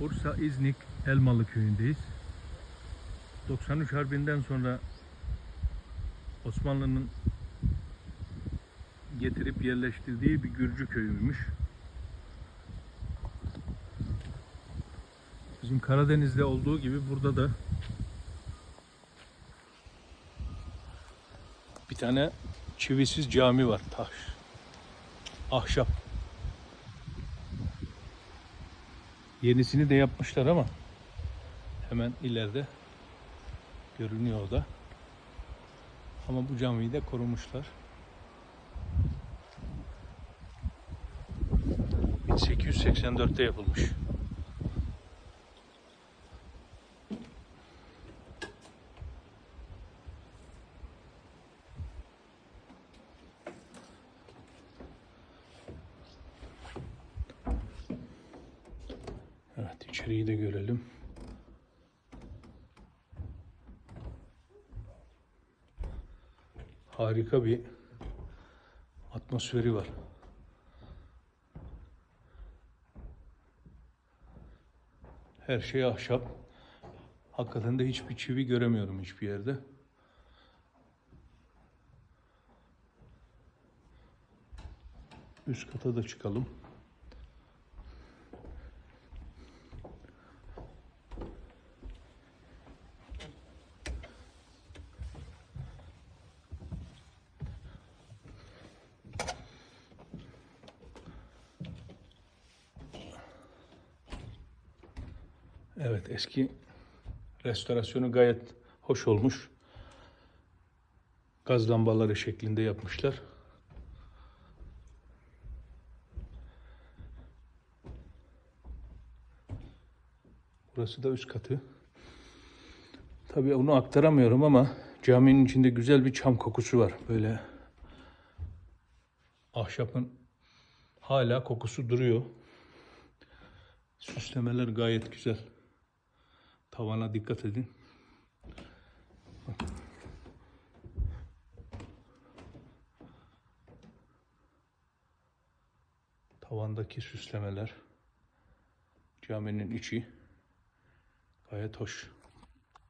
Bursa İznik Elmalı köyündeyiz. 93 Harbi'nden sonra Osmanlı'nın getirip yerleştirdiği bir Gürcü köyüymüş. Bizim Karadeniz'de olduğu gibi burada da bir tane çivisiz cami var. Taş. Ahşap. Yenisini de yapmışlar ama hemen ileride görünüyor da. Ama bu camiyi de korumuşlar. 1884'te yapılmış. Evet içeriği de görelim. Harika bir atmosferi var. Her şey ahşap. Hakikaten de hiçbir çivi göremiyorum hiçbir yerde. Üst kata da çıkalım. Evet eski restorasyonu gayet hoş olmuş. Gaz lambaları şeklinde yapmışlar. Burası da üst katı. Tabii onu aktaramıyorum ama caminin içinde güzel bir çam kokusu var. Böyle ahşapın hala kokusu duruyor. Süslemeler gayet güzel. Tavana dikkat edin. Tavandaki süslemeler, caminin içi gayet hoş.